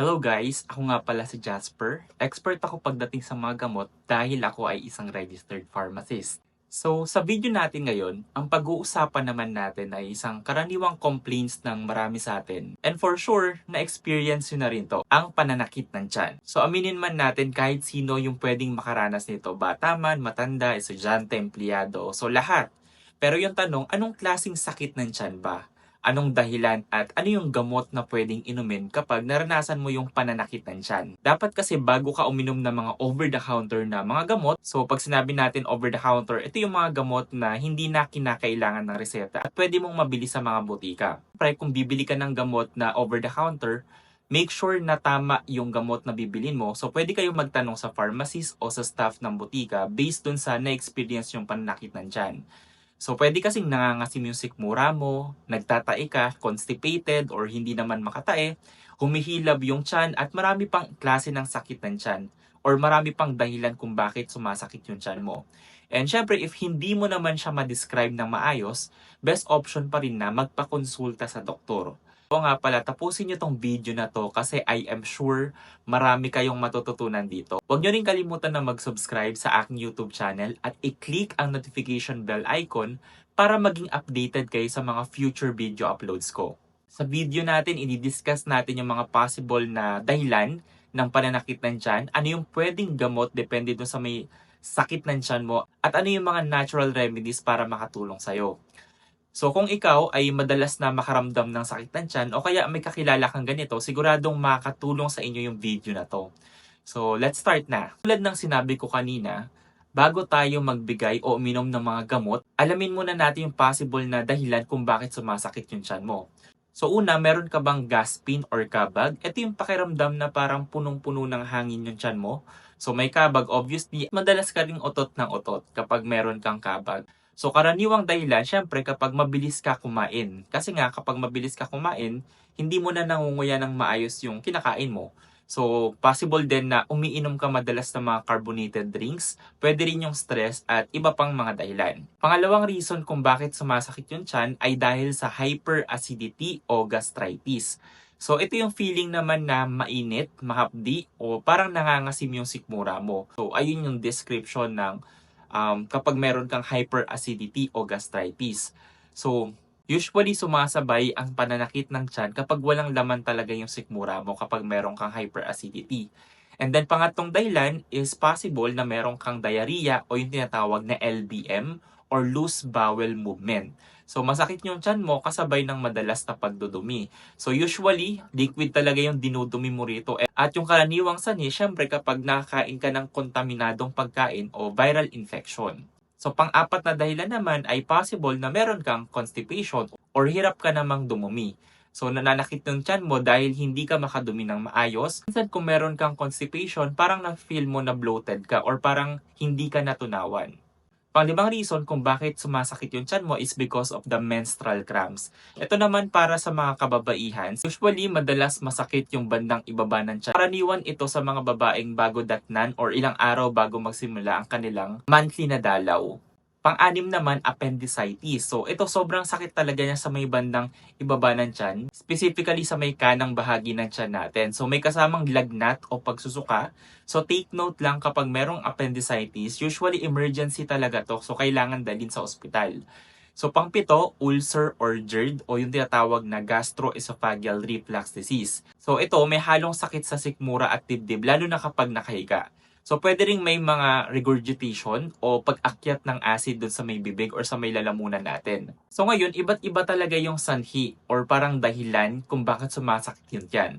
Hello guys, ako nga pala si Jasper. Expert ako pagdating sa mga gamot dahil ako ay isang registered pharmacist. So, sa video natin ngayon, ang pag-uusapan naman natin ay isang karaniwang complaints ng marami sa atin. And for sure, na-experience yun na rin to, ang pananakit ng tiyan. So, aminin man natin kahit sino yung pwedeng makaranas nito, bata man, matanda, estudyante, empleyado, so lahat. Pero yung tanong, anong klasing sakit ng tiyan ba? Anong dahilan at ano yung gamot na pwedeng inumin kapag naranasan mo yung pananakit ng tiyan. Dapat kasi bago ka uminom ng mga over-the-counter na mga gamot, so pag sinabi natin over-the-counter, ito yung mga gamot na hindi na kinakailangan ng reseta at pwede mong mabili sa mga butika. Pre, kung bibili ka ng gamot na over-the-counter, make sure na tama yung gamot na bibilin mo. So, pwede kayong magtanong sa pharmacist o sa staff ng butika based dun sa na-experience yung pananakit ng tiyan. So, pwede kasing nangangasim yung sikmura mo, nagtatae ka, constipated, or hindi naman makatae, humihilab yung tiyan, at marami pang klase ng sakit ng tiyan, or marami pang dahilan kung bakit sumasakit yung tiyan mo. And syempre, if hindi mo naman siya ma-describe ng maayos, best option pa rin na magpakonsulta sa doktor. O nga pala, tapusin nyo tong video na to kasi I am sure marami kayong matututunan dito. Huwag nyo rin kalimutan na mag-subscribe sa aking YouTube channel at i-click ang notification bell icon para maging updated kayo sa mga future video uploads ko. Sa video natin, i-discuss natin yung mga possible na dahilan ng pananakit ng tiyan, ano yung pwedeng gamot depende dun sa may sakit ng tiyan mo, at ano yung mga natural remedies para makatulong sa'yo. So kung ikaw ay madalas na makaramdam ng sakit ng tiyan o kaya may kakilala kang ganito, siguradong makakatulong sa inyo yung video na to. So let's start na. Tulad ng sinabi ko kanina, bago tayo magbigay o uminom ng mga gamot, alamin muna natin yung possible na dahilan kung bakit sumasakit yung tiyan mo. So una, meron ka bang gaspin or kabag? Ito yung pakiramdam na parang punong-puno ng hangin yung tiyan mo. So may kabag, obviously, madalas ka ring otot ng otot kapag meron kang kabag. So karaniwang dahilan, syempre kapag mabilis ka kumain. Kasi nga kapag mabilis ka kumain, hindi mo na nangunguya ng maayos yung kinakain mo. So, possible din na umiinom ka madalas ng mga carbonated drinks, pwede rin yung stress at iba pang mga dahilan. Pangalawang reason kung bakit sumasakit yung tiyan ay dahil sa hyperacidity o gastritis. So, ito yung feeling naman na mainit, mahapdi, o parang nangangasim yung sikmura mo. So, ayun yung description ng um, kapag meron kang hyperacidity o gastritis. So, usually sumasabay ang pananakit ng tiyan kapag walang laman talaga yung sikmura mo kapag meron kang hyperacidity. And then pangatlong dahilan is possible na meron kang diarrhea o yung tinatawag na LBM or loose bowel movement. So masakit yung tiyan mo kasabay ng madalas na pagdudumi. So usually, liquid talaga yung dinudumi mo rito. At yung karaniwang sani, syempre kapag nakakain ka ng kontaminadong pagkain o viral infection. So pang-apat na dahilan naman ay possible na meron kang constipation or hirap ka namang dumumi. So nananakit ng tiyan mo dahil hindi ka makadumi ng maayos. Minsan kung meron kang constipation, parang na-feel mo na bloated ka or parang hindi ka natunawan. Panglimang reason kung bakit sumasakit yung tiyan mo is because of the menstrual cramps. Ito naman para sa mga kababaihan. Usually, madalas masakit yung bandang ibaba ng tiyan. Karaniwan ito sa mga babaeng bago datnan or ilang araw bago magsimula ang kanilang monthly na dalaw. Pang-anim naman, appendicitis. So, ito sobrang sakit talaga niya sa may bandang ibaba ng tiyan. Specifically sa may kanang bahagi ng tiyan natin. So, may kasamang lagnat o pagsusuka. So, take note lang kapag merong appendicitis, usually emergency talaga to. So, kailangan dalhin sa ospital. So, pangpito, ulcer or GERD o yung tinatawag na gastroesophageal reflux disease. So, ito may halong sakit sa sikmura at dibdib lalo na kapag nakahiga. So, pwede rin may mga regurgitation o pag-akyat ng acid dun sa may bibig or sa may lalamunan natin. So, ngayon, iba't iba talaga yung sanhi or parang dahilan kung bakit sumasakit yun yan.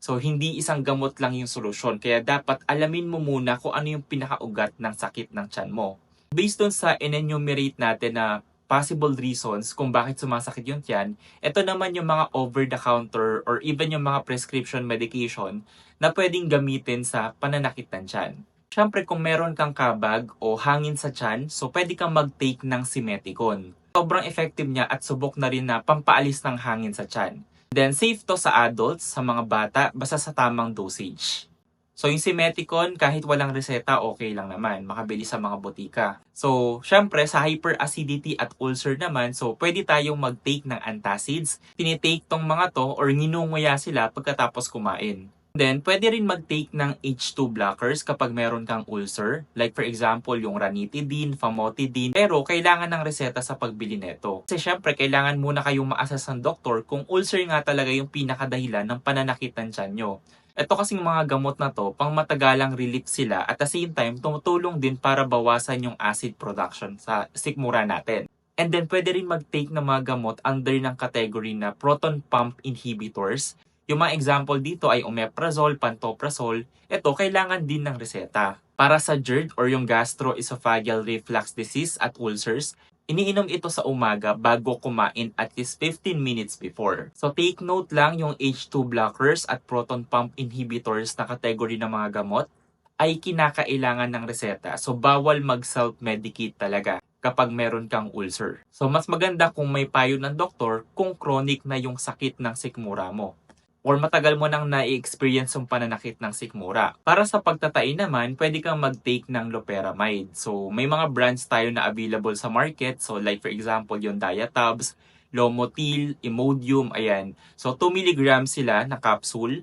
So, hindi isang gamot lang yung solusyon. Kaya dapat alamin mo muna kung ano yung pinakaugat ng sakit ng tiyan mo. Based on sa in-enumerate natin na possible reasons kung bakit sumasakit yung tiyan, ito naman yung mga over-the-counter or even yung mga prescription medication na pwedeng gamitin sa pananakit ng tiyan. Siyempre, kung meron kang kabag o hangin sa tiyan, so pwede kang mag-take ng simeticone. Sobrang effective niya at subok na rin na pampaalis ng hangin sa tiyan. Then, safe to sa adults, sa mga bata, basta sa tamang dosage. So, yung Simeticon, kahit walang reseta, okay lang naman. Makabili sa mga botika. So, syempre, sa hyperacidity at ulcer naman, so, pwede tayong mag-take ng antacids. Tinitake tong mga to or nginunguya sila pagkatapos kumain. Then, pwede rin mag-take ng H2 blockers kapag meron kang ulcer. Like for example, yung ranitidine, famotidine. Pero, kailangan ng reseta sa pagbili nito. Kasi syempre, kailangan muna kayong ma-assess ng doktor kung ulcer nga talaga yung pinakadahilan ng pananakit ng tiyan nyo. Ito kasing mga gamot na to, pang matagalang relief sila at the same time, tumutulong din para bawasan yung acid production sa sikmura natin. And then, pwede rin mag-take ng mga gamot under ng category na proton pump inhibitors. Yung mga example dito ay omeprazole, pantoprazole. Ito, kailangan din ng reseta. Para sa GERD or yung gastroesophageal reflux disease at ulcers, iniinom ito sa umaga bago kumain at least 15 minutes before. So take note lang yung H2 blockers at proton pump inhibitors na category ng mga gamot ay kinakailangan ng reseta. So bawal mag-self-medicate talaga kapag meron kang ulcer. So mas maganda kung may payo ng doktor kung chronic na yung sakit ng sikmura mo or matagal mo nang na-experience yung pananakit ng sikmura. Para sa pagtatai naman, pwede kang mag-take ng loperamide. So, may mga brands tayo na available sa market. So, like for example, yung Diatabs, Lomotil, Imodium, ayan. So, 2 mg sila na capsule.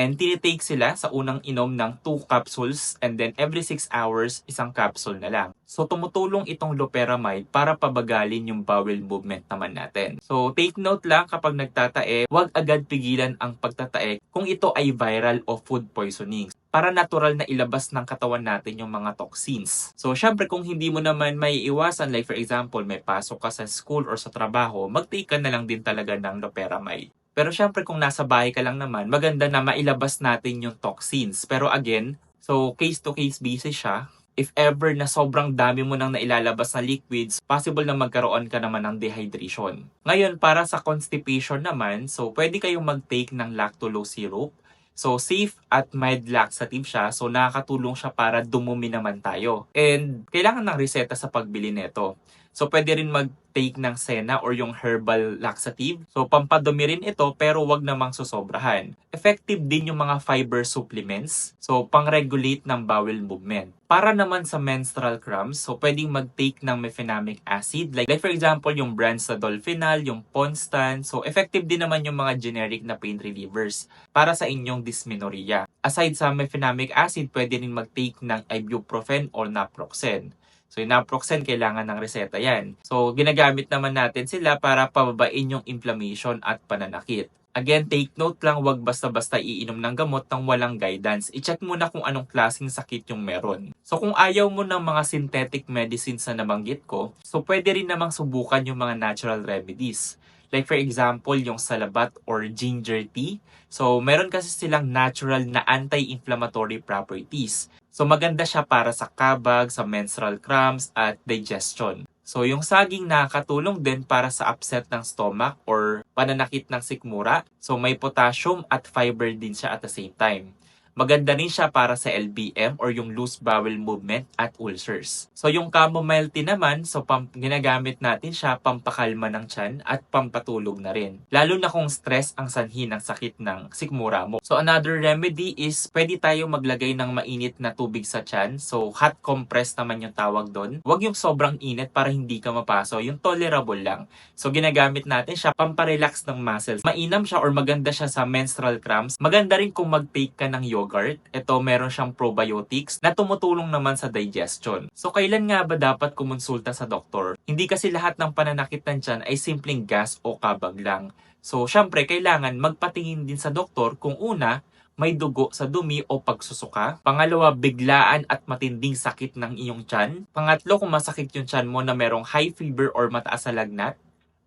And tinitake sila sa unang inom ng 2 capsules and then every 6 hours, isang capsule na lang. So tumutulong itong loperamide para pabagalin yung bowel movement naman natin. So take note lang kapag nagtatae, huwag agad pigilan ang pagtatae kung ito ay viral o food poisoning para natural na ilabas ng katawan natin yung mga toxins. So, syempre, kung hindi mo naman may iwasan, like for example, may pasok ka sa school or sa trabaho, mag-take ka na lang din talaga ng loperamide. Pero syempre kung nasa bahay ka lang naman, maganda na mailabas natin yung toxins. Pero again, so case to case basis siya. If ever na sobrang dami mo nang nailalabas na liquids, possible na magkaroon ka naman ng dehydration. Ngayon, para sa constipation naman, so pwede kayong mag-take ng lactulose syrup. So, safe at mild laxative siya. So, nakakatulong siya para dumumi naman tayo. And, kailangan ng reseta sa pagbili nito. So, pwede rin mag-take ng Sena or yung herbal laxative. So, pampadumi rin ito pero wag namang susobrahan. Effective din yung mga fiber supplements. So, pang-regulate ng bowel movement. Para naman sa menstrual cramps, so pwedeng mag-take ng mefenamic acid. Like, like for example, yung brands sa Dolphinal, yung Ponstan. So, effective din naman yung mga generic na pain relievers para sa inyong dysmenorrhea. Aside sa mefenamic acid, pwede rin mag-take ng ibuprofen or naproxen. So, yung naproxen, kailangan ng reseta yan. So, ginagamit naman natin sila para pababain yung inflammation at pananakit. Again, take note lang, wag basta-basta iinom ng gamot ng walang guidance. I-check muna kung anong klaseng sakit yung meron. So, kung ayaw mo ng mga synthetic medicines na nabanggit ko, so pwede rin namang subukan yung mga natural remedies. Like for example, yung salabat or ginger tea. So, meron kasi silang natural na anti-inflammatory properties. So, maganda siya para sa kabag, sa menstrual cramps, at digestion. So, yung saging nakakatulong din para sa upset ng stomach or pananakit ng sikmura. So, may potassium at fiber din siya at the same time. Maganda rin siya para sa LBM or yung loose bowel movement at ulcers. So yung chamomile tea naman, so pam- ginagamit natin siya pampakalma ng tiyan at pampatulog na rin. Lalo na kung stress ang sanhi ng sakit ng sikmura mo. So another remedy is pwede tayo maglagay ng mainit na tubig sa tiyan. So hot compress naman yung tawag doon. Huwag yung sobrang init para hindi ka mapaso. Yung tolerable lang. So ginagamit natin siya pamparelax ng muscles. Mainam siya or maganda siya sa menstrual cramps. Maganda rin kung mag-take ka ng yogurt. Ito meron siyang probiotics na tumutulong naman sa digestion. So kailan nga ba dapat kumonsulta sa doktor? Hindi kasi lahat ng pananakit ng ay simpleng gas o kabag lang. So syempre kailangan magpatingin din sa doktor kung una, may dugo sa dumi o pagsusuka. Pangalawa, biglaan at matinding sakit ng iyong tiyan. Pangatlo, kung masakit yung tiyan mo na merong high fever or mataas sa lagnat.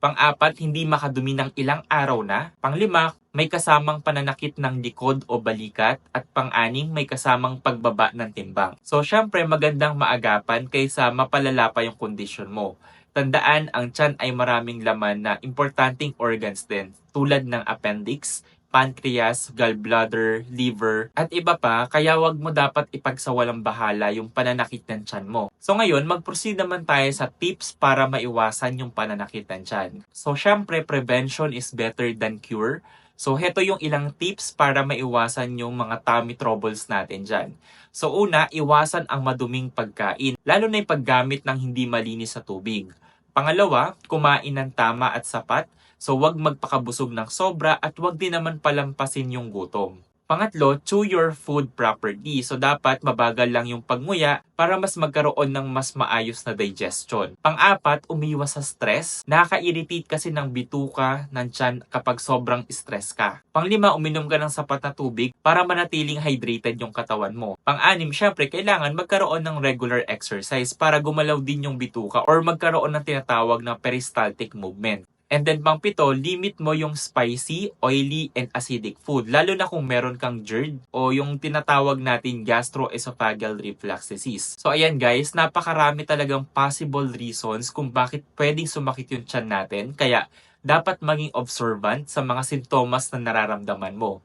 Pang-apat, hindi makadumi ng ilang araw na. Panglima, may kasamang pananakit ng likod o balikat. At pang-anim, may kasamang pagbaba ng timbang. So, syempre, magandang maagapan kaysa mapalala pa yung kondisyon mo. Tandaan, ang tiyan ay maraming laman na importanteng organs din, tulad ng appendix, pancreas, gallbladder, liver, at iba pa, kaya wag mo dapat ipagsawalang bahala yung pananakit ng tiyan mo. So ngayon, mag-proceed naman tayo sa tips para maiwasan yung pananakit ng tiyan. So syempre, prevention is better than cure. So heto yung ilang tips para maiwasan yung mga tummy troubles natin dyan. So una, iwasan ang maduming pagkain, lalo na yung paggamit ng hindi malinis sa tubig. Pangalawa, kumain ng tama at sapat So wag magpakabusog ng sobra at wag din naman palampasin yung gutom. Pangatlo, chew your food properly. So dapat mabagal lang yung pagmuya para mas magkaroon ng mas maayos na digestion. Pang-apat, umiwas sa stress. Nakaka-irritate kasi ng bituka ng tiyan kapag sobrang stress ka. Panglima, uminom ka ng sapat na tubig para manatiling hydrated yung katawan mo. Pang-anim, syempre, kailangan magkaroon ng regular exercise para gumalaw din yung bituka or magkaroon ng tinatawag na peristaltic movement. And then pang pito, limit mo yung spicy, oily, and acidic food. Lalo na kung meron kang GERD o yung tinatawag natin gastroesophageal reflux disease. So ayan guys, napakarami talagang possible reasons kung bakit pwedeng sumakit yung tiyan natin. Kaya dapat maging observant sa mga sintomas na nararamdaman mo.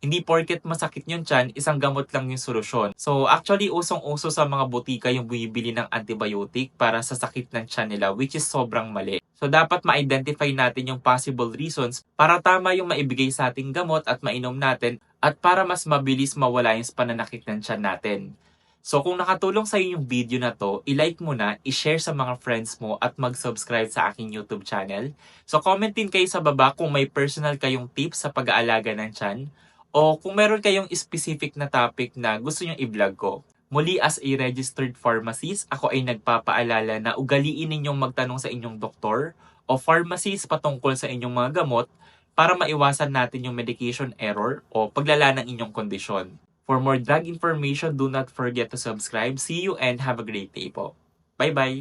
Hindi porket masakit yung tiyan, isang gamot lang yung solusyon. So actually, usong-uso sa mga butika yung bumibili ng antibiotic para sa sakit ng tiyan nila, which is sobrang mali. So dapat ma-identify natin yung possible reasons para tama yung maibigay sa ating gamot at mainom natin at para mas mabilis mawala yung pananakit ng tiyan natin. So kung nakatulong sa iyo yung video na to, i-like mo na, i-share sa mga friends mo at mag-subscribe sa aking YouTube channel. So comment din kayo sa baba kung may personal kayong tips sa pag-aalaga ng tiyan o kung meron kayong specific na topic na gusto nyong i-vlog ko. Muli as a registered pharmacist, ako ay nagpapaalala na ugaliin ninyong magtanong sa inyong doktor o pharmacist patungkol sa inyong mga gamot para maiwasan natin yung medication error o paglala ng inyong kondisyon. For more drug information, do not forget to subscribe. See you and have a great day po. Bye-bye!